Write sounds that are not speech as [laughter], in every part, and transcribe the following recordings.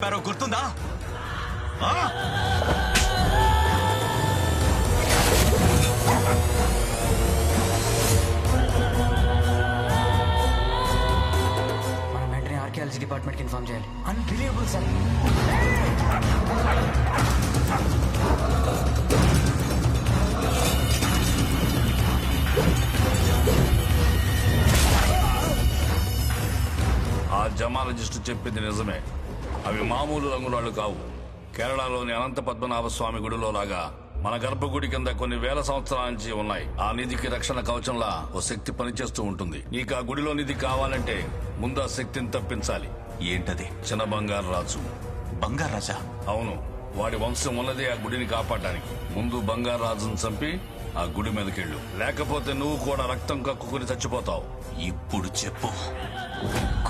చెప్పారో గుర్తుందా? మనం వెంటనే ఆర్కియాలజీ డిపార్ట్మెంట్కి ఇన్ఫార్మ్ చేయాలి. అన్బిలీవబుల్ సార్ ఆ జమాలజిస్టు చెప్పింది నిజమే. అవి మామూలు రంగురాళ్ళు కావు. కేరళలోని అనంత పద్మనాభ స్వామి గుడిలో లాగా మన గర్భగుడి కింద కొన్ని వేల సంవత్సరాల నుంచి ఉన్నాయి. ఆ నిధికి రక్షణ కవచంలా ఓ శక్తి పనిచేస్తూ ఉంటుంది. నీకు ఆ గుడిలో నిధి కావాలంటే ముందు ఆ శక్తిని తప్పించాలి. ఏంటది? చిన్న బంగారు రాజు. బంగారు రాజా? అవును వాడి వంశం ఉన్నదే ఆ గుడిని కాపాడడానికి. ముందు బంగారు రాజును చంపి ఆ గుడి మీదకెళ్ళు. లేకపోతే నువ్వు కూడా రక్తం కక్కుకుని చచ్చిపోతావు. ఇప్పుడు చెప్పు.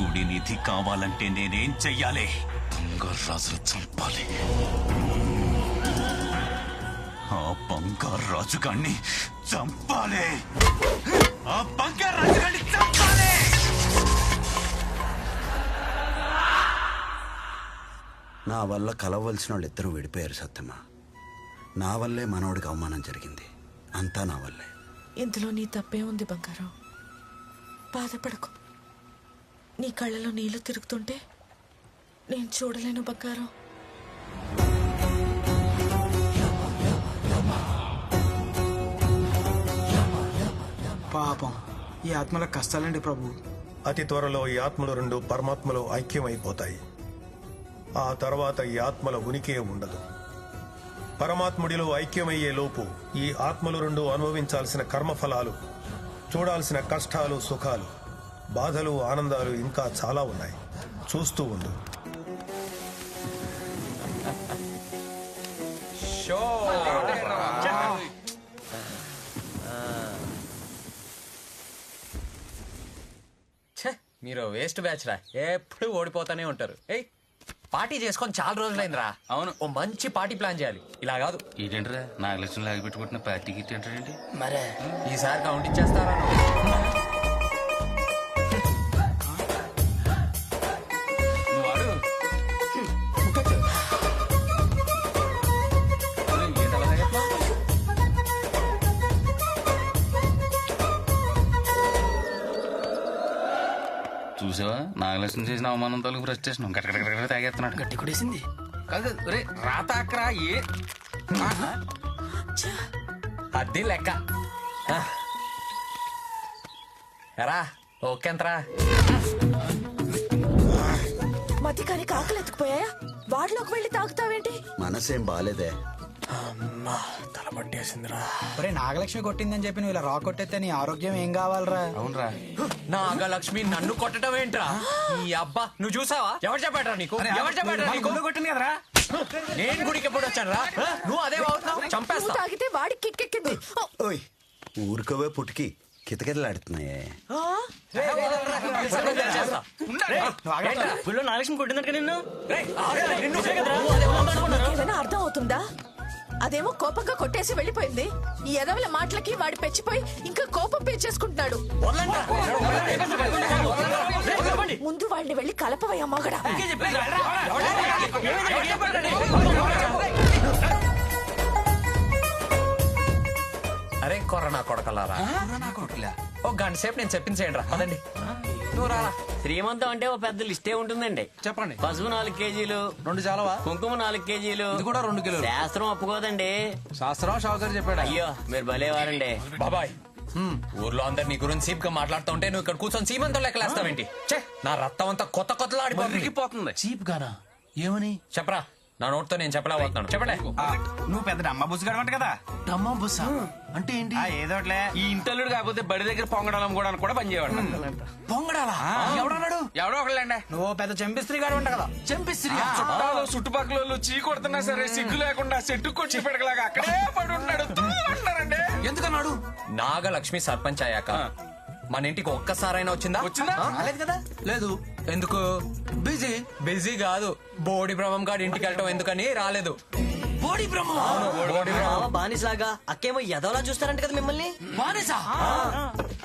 గుడి నిధి కావాలంటే నేనేం చెయ్యాలి? బంగారు రాజును చంపాలి. ఆ బంగారు రాజుగాన్ని చంపాలి. ఆ బంగారు రాజుగాన్ని చంపాలి. నా వల్ల కలవలసిన వాళ్ళు ఇద్దరు విడిపోయారు సత్యమా. నా వల్లే మనవడికి అవమానం జరిగింది. అంతా నా వల్లే. ఇందులో నీ తప్పే ఉంది బంగారం. బాధపడకు. నీ కళ్ళలో నీళ్ళు తిరుగుతుంటే నేను చూడలేను బంగారం. పాపం ఈ ఆత్మలకు కష్టాలండి ప్రభు. అతి త్వరలో ఈ ఆత్మలు రెండు పరమాత్మలో ఐక్యమైపోతాయి. ఆ తర్వాత ఈ ఆత్మల ఉనికే ఉండదు. పరమాత్ముడిలో ఐక్యమయ్యే లోపు ఈ ఆత్మలు రెండు అనుభవించాల్సిన కర్మఫలాలు చూడాల్సిన కష్టాలు సుఖాలు బాధలు ఆనందాలు ఇంకా చాలా ఉన్నాయి. చూస్తూ ఉండు. మీరు వేస్ట్ బ్యాచ్ రా. ఎప్పుడు ఓడిపోతానే ఉంటారు. ఏయ్ పార్టీ చేసుకొని చాలా రోజులైందిరా. అవును. ఓ మంచి పార్టీ ప్లాన్ చేయాలి. ఇలా కాదు. ఏంటంటారా నాగలక్ష్మి లాగి పెట్టుకుంటున్న పార్టీ గిట్టి అంటారేంటి? మరే ఈసారి కౌంట్ ఇచ్చేస్తారా చూసావా నాగలక్ష్మి చేసిన అవమానం తాలూకు ఫ్రస్ట్రేషన్ గట్ట తాగేస్తున్నాడు. గట్టి కొడేసింది కాదు రే రాతాక్రా ఏ? అది లెక్క. ఎరా ఓకేంతరా? మతి కానీ కాకలు ఎత్తుకుపోయాయా? వాడిలోకి వెళ్ళి తాగుతావేంటి? మనసేం బాలేదే. తల పట్టేసిందిరా. ఒరే నాగలక్ష్మి కొట్టిందని చెప్పి నువ్వు ఇలా రా కొట్టేస్తే నీ ఆరోగ్యం ఏం కావాలరా? అవునరా. నాగలక్ష్మి నన్ను కొట్టడం ఏంట్రా? ఈ అబ్బా నువ్వు చూసావా? ఎవరు చెప్పాడ్రా నీకు? ఎవరు చెప్పాడ్రా నీకు? కొట్టింది కదరా? నేను గుడికి ఎప్పుడు వచ్చాను రా నువ్వు అదే చంపేస్తా. తాగితే వాడికి కిక్కెక్కింది ఓయ్ ఊరుకోవే పుట్టికి. కితకితలాడుతున్నాయే. నాగలక్ష్మి కొట్టిందంట నిన్ను? అర్థం అదేమో కోపంగా కొట్టేసి వెళ్ళిపోయింది. ఈ ఎదవల మాటలకి వాడి పెచ్చిపోయి ఇంకా కోపం పెంచేసుకుంటున్నాడు. ముందు వాడిని వెళ్ళి కలపవయ్యా మగడా. అరే కొరనా కొడకలారా? ఓ గంట సేపు నేను చెప్పించేయండి రా పదండి. నువ్వు శ్రీమంతం అంటే ఓ పెద్ద లిస్టే ఉంటుందండి. చెప్పండి. పసుపు నాలుగు కేజీలు రెండు చాలవా? కుంకుమ నాలుగు కేజీలు ఇది కూడా రెండు కిలోలు. శాస్త్రం ఒప్పుకోదండి. శాస్త్రం షావుకర్ చెప్పాడు? అయ్యో మీరు భలేవారండి. బాబాయ్ ఊర్లో అందరు నీ గురించి సీప్గా మాట్లాడుతూ ఉంటే నువ్వు ఇక్కడ కూర్చొని సీమంతం లెక్కలేస్తావేంటి ఛే! నా రక్తం అంతా కొత్త కొత్తలా ఆడిపోతుంది పోతుంది చీప్ గానా? ఏమని? చెప్పరా. నా నోట్తో నేను చెప్పలేకపోతున్నాను. చెప్పలే. నువ్వు పెద్ద అమ్మ బుస్ గడమంట కదా? అమ్మ బుస్ అంటే ఏంటి? ఏదోట్లే. ఈ ఇంటల్లుడు కాకపోతే బడి దగ్గర పొంగడాలం కూడా కూడా పనిచేయవాడు పొంగడాలా? ఎవడన్నాడు? ఎవడో ఒకళ్ళండి. నువ్వు పెద్ద చెంపిస్త్రీ గాడు అంట కదా. చెంపిస్త్రీ? చుట్టాలు చుట్టుపక్కల వాళ్ళు చీ కొడుతున్నా సరే సిగ్గు లేకుండా చెట్టు కొచ్చి పెడకలాగా అక్కడే పడి ఉన్నాడు తూ అంటారండి ఎందుకన్నాడు? నాగలక్ష్మి సర్పంచ్ అయ్యాక మన ఇంటికి ఒక్కసారైనా వచ్చిందా? వచ్చిందా? రాలేదు కదా? లేదు. ఎందుకు? బిజీ? బిజీ కాదు. బోడి బ్రహ్మం గారి ఇంటికి వెళ్ళటం ఎందుకని రాలేదు. బోడి బ్రహ్మ? బోడి బ్రహ్మం. బానిసాగా అక్కేమో ఎదవలా చూస్తారంట కదా మిమ్మల్ని. బానిసా?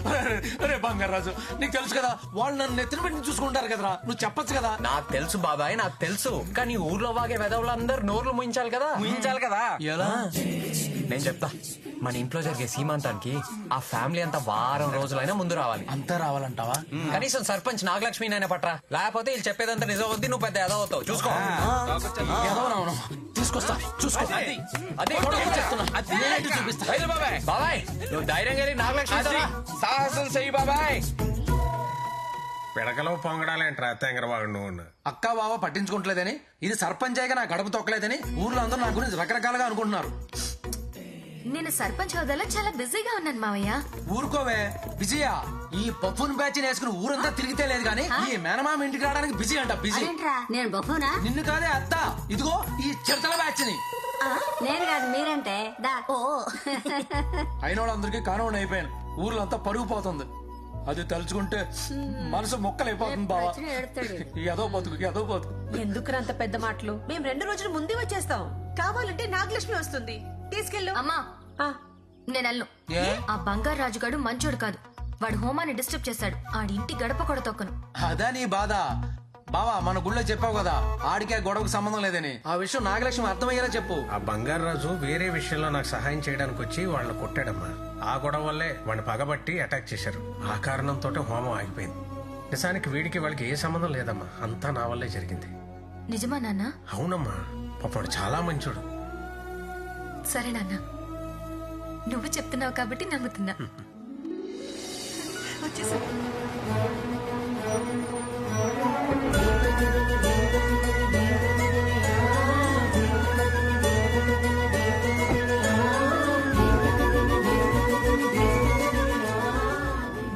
[laughs] అరే బంగారాజు నీకు తెలుసు కదా వాళ్ళు నన్ను నెత్తిన పెట్టి చూసుకుంటారు కదరా. నువ్వు చెప్పొచ్చు కదా? నాకు తెలుసు బాబాయ్ నాకు తెలుసు. కానీ ఊర్లో వాగే వెదవులందరూ నోర్లు ముయించాలి కదా? ఊహించాలి కదా? ఎలా? నేను చెప్తా. మన ఇంట్లో జరిగే సీమంతానికి ఆ ఫ్యామిలీ అంతా వారం రోజులైనా ముందు రావాలి. అంతా రావాలంటావా? కనీసం సర్పంచ్ నాగలక్ష్మి నైనా పట్రా. లేకపోతే వీళ్ళు చెప్పేదంతా నిజం వద్ది నువ్వు పెద్ద ఎదవ అవుతావు. చూసుకో. తీసుకొస్తా చూసుకో. అదే చూపిస్తా. వెళ్ళు బాబాయ్. బాబాయ్ నువ్వు ధైర్యంగా నాగలక్ష్మి సాహసం చెయ్యి బాబాయ్. పిడకలో పొంగడాలేంట్రా తెంగరవాడు నువ్వు అక్క బావ పట్టించుకోవట్లేదని ఇది సర్పంచ్ అయ్యగా నా గడప తొక్కలేదని ఊర్లో అందరూ నా గురించి రకరకాలుగా అనుకుంటున్నారు. నేను సర్పంచ్ హోదాలో చాలా బిజీగా ఉన్నాను మావయ్య. ఊరుకోవే. విజయ ఈ పప్పున్ బ్యాచ్ వేసుకుని ఊరంతా తిరిగితే లేదు కానీ ఈ మేనమామ ఇంటికి రావడానికి బిజీ అంట బిజీ. అదేంట్రా? నేను బొబ్బునా నిన్ను కాదే అత్త. ఇదిగో ఈ చిరతల బ్యాచ్ని. నేను కాదు మీరంటే. దా ఓ. అయిన వాళ్ళందరికీ అయిపోయాను. ఊర్లో అంతా పరుగు పోతుంది. అది తలుచుకుంటే మనసు మొక్కలైపోతుంది బావా. ఏదో బతుకు ఏదో బతుకు. ఎందుకు అంత పెద్ద మాటలు? మేము రెండు రోజులు ముందే వచ్చేస్తాం. కావాలంటే నాగలక్ష్మి వస్తుంది. తీసుకెళ్ళు. అమ్మా. నేను అల్లు ఆ బంగారు రాజుగాడు మంచోడు కాదు. వాడు హోమాన్ని డిస్టర్బ్ చేశాడు ఆడి ఇంటి గడప కూడా తొక్కను. అదా నీ బాధ? బావా మన గుళ్ళో చెప్పావు కదా ఆడికే గొడవకు సంబంధం లేదని. ఆ విషయం నాగలక్ష్మి అర్థమయ్యేలా చెప్పు. ఆ బంగారాజు వేరే విషయంలో నాకు సహాయం చేయడానికి వచ్చి వాళ్ళని కొట్టాడమ్మా. ఆ గొడవ వల్లే వాడిని పగబట్టి అటాక్ చేశారు. ఆ కారణంతో హోమం ఆగిపోయింది. నిజానికి వీడికి వాళ్ళకి ఏ సంబంధం లేదమ్మా. అంతా నా వల్లే జరిగింది. నిజమా నాన్న? అవునమ్మా. పాపడు చాలా మంచోడు. సరే నాన్న. నువ్వు చెప్తున్నావు కాబట్టి నమ్ముతున్నా. వచ్చేసా.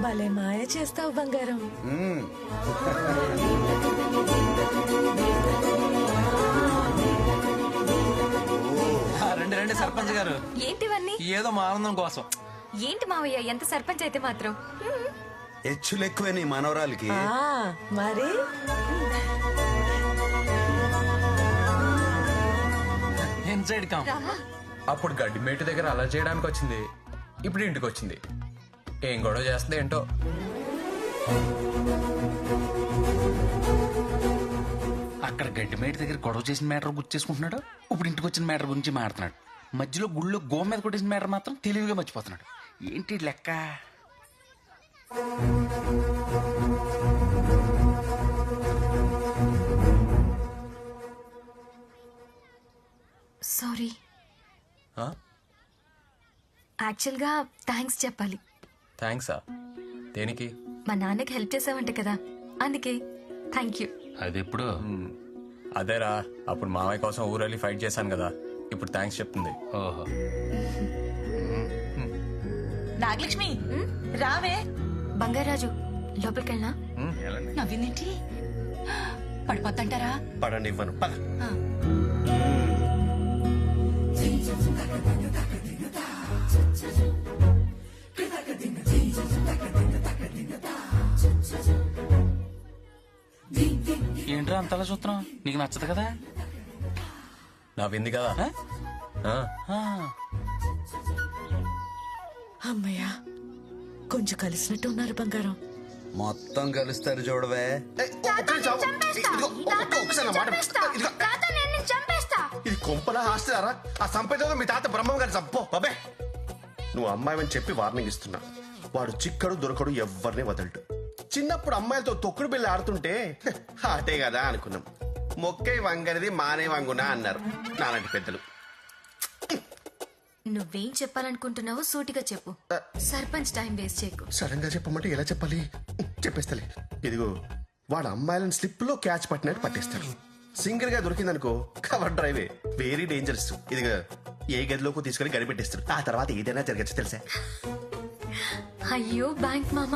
భలే మాయ చేస్తావు బంగారం. సర్పంచ్ గారు. ఏంటివన్నీ? ఏదో మా ఆనందం కోసం. ఏంటి మావయ్య ఎంత సర్పంచ్ అయితే మాత్రం? హెచ్చులు ఎక్కువే నీ మనవరాలకి. ఆ, మరి? Inside calm. అప్పుడు గడ్డి మేటు దగ్గర అలా చేయడానికి వచ్చింది. ఇప్పుడు ఇంటికి వచ్చింది. ఏం గొడవ చేస్తుంది ఏంటో? అక్కడ గడ్డి మేట దగ్గర గొడవ చేసిన మ్యాటర్ గుర్తు చేసుకుంటున్నాడు? ఇప్పుడు ఇంటికి వచ్చిన మ్యాటర్ గురించి మాట్లాడుతున్నాడు. మధ్యలో గుళ్ళో గో మీద కొట్టేసిన మ్యాటర్ మాత్రం తెలివిగా మర్చిపోతున్నాడు. ఏంటి లెక్క? సారీ? యాక్చువల్గా థ్యాంక్స్ చెప్పాలి. థ్యాంక్సా దేనికి? మా నాన్నకి హెల్ప్ చేసావంట కదా. అందుకే. Thank you. అది ఎప్పుడు అదేరా అప్పుడు మామయ్య కోసం ఊరెళ్ళి ఫైట్ చేశాను కదా. ఇప్పుడు థ్యాంక్స్ చెప్తుంది. ఓహో. నాగలక్ష్మి రావే. బంగారాజు లోపలికెళ్ళనా? నవ్విందేంటి? పడిపోద్దంటారా? పడండి ఇవ్వను పద ఏంట్రా అంతలా చూస్తున్నావు? నీకు నచ్చదు కదా? నవ్వింది కదా. ఆ, ఆ, అమ్మయ్యా కొంచెం కలిసినట్టు ఉన్నారు బంగారం. మొత్తం కలుస్తారు చూడవే. ఇది కొంపలా హాస్టలారా ఆ సంపేదలో మీ తాత బ్రహ్మం గారి చంపో బాబే. నువ్వు అమ్మాయిని చెప్పి వార్నింగ్ ఇస్తున్నా. వాడు చిక్కడు దొరకడు ఎవరిని వదలడు. చిన్నప్పుడు అమ్మాయిలతో తొక్కుడు బిళ్ళ ఆడుతుంటే "హ, ఆటే కదా అనుకున్నాం. మొక్కై వంగనిది మానే వంగునా అన్నారు నాలాంటి పెద్దలు. నువ్వేం చెప్పాలనుకుంటున్నావో సూటిగా చెప్పు. సర్పంచ్ టైం వేస్ట్ చేయకు. సడన్గా చెప్పమంటే ఎలా చెప్పాలి? చెప్పేస్తలే. ఇదిగో వాడు అమ్మాయిలను స్లిప్లో క్యాచ్ పట్టినట్టు పట్టేస్తాడు సింగిల్గా దొరికిందనుకో కవర్ డ్రైవే. వెరీ డేంజరస్ ఇదిగో ఏ గదిలోకి తీసుకొని గడిపెట్టేస్తాడు ఆ తర్వాత ఏదైనా జరగచ్చు తెలుసా? అయ్యో బ్యాంక్ మామ.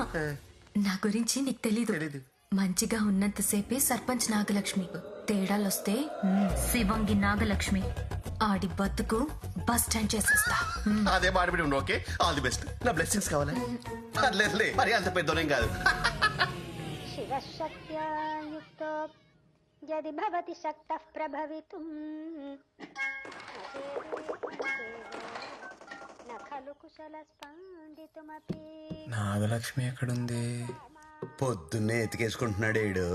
నా గురించి నీకు తెలీదు. మంచిగా ఉన్నంతసేపే సర్పంచ్ నాగలక్ష్మి. తేడాలొస్తే శివంగి నాగలక్ష్మి. ఆడి బతుకు బస్ స్టాండ్ చేసేస్తా. అదే మాడిపిడి ఉండు ఓకే? ఆల్ ది బెస్ట్ నా బ్లెస్సింగ్స్ కావాలా? పర్లేదులే మరి అంత పెద్దోనేం కాదు. శివశక్త్యా యుక్తో యది భవతి శక్తః ప్రభవితుం. నాగలక్ష్మి ఎక్కడుంది? పొద్దున్నే ఎతికేసుకుంటున్నాడు ఏడు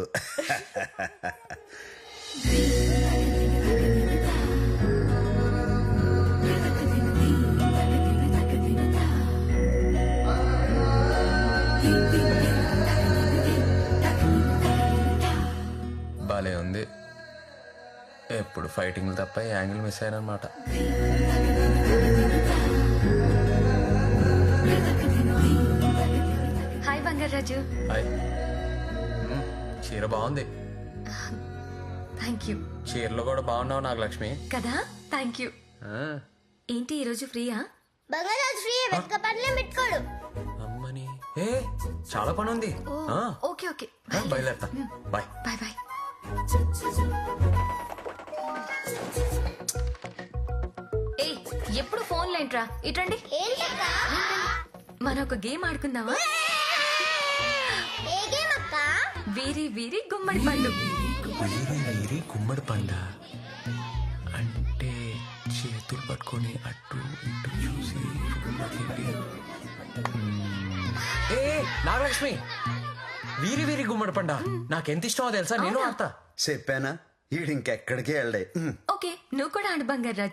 భలే ఉంది. ఎప్పుడు ఫైటింగ్లు తప్ప యాంగిల్ మిస్ అయ్యానమాట హాయ్. మ్మ్, చీర బాగుంది. థ్యాంక్ యూ చీరలో కూడా బాగున్నావు నాగలక్ష్మి. కదా? థ్యాంక్ యూ ఆ, ఏంటి ఈరోజు ఫ్రీయా? బంగారాజు ఫ్రీ వెతక పనులే పెట్టుకోడు. అమ్మని. ఏ చాలా పని ఉంది ఆ, ఓకే ఓకే. బయలుదేరతా. బాయ్ బాయ్ బాయ్ ఏ ఎప్పుడు ఫోన్ లేంట్రా ఇటండి మనం ఒక గేమ్ ఆడుకుందామా? వీరి వీరి గుమ్మడి పండు. వీరి వీరి గుమ్మడి పండ అంటే చేతులు పట్టుకొని అటు ఇటు చూసి. ఏ నాగలక్ష్మి వీరి వీరి గుమ్మడి పండ నాకెంత ఇష్టమో తెలుసా? నేను ఆడతా చెప్పానా? ఈడు ఇంకెక్కడికి వెళ్ళడే. ఓకే నువ్వు కూడా ఆడు తాడవు కదా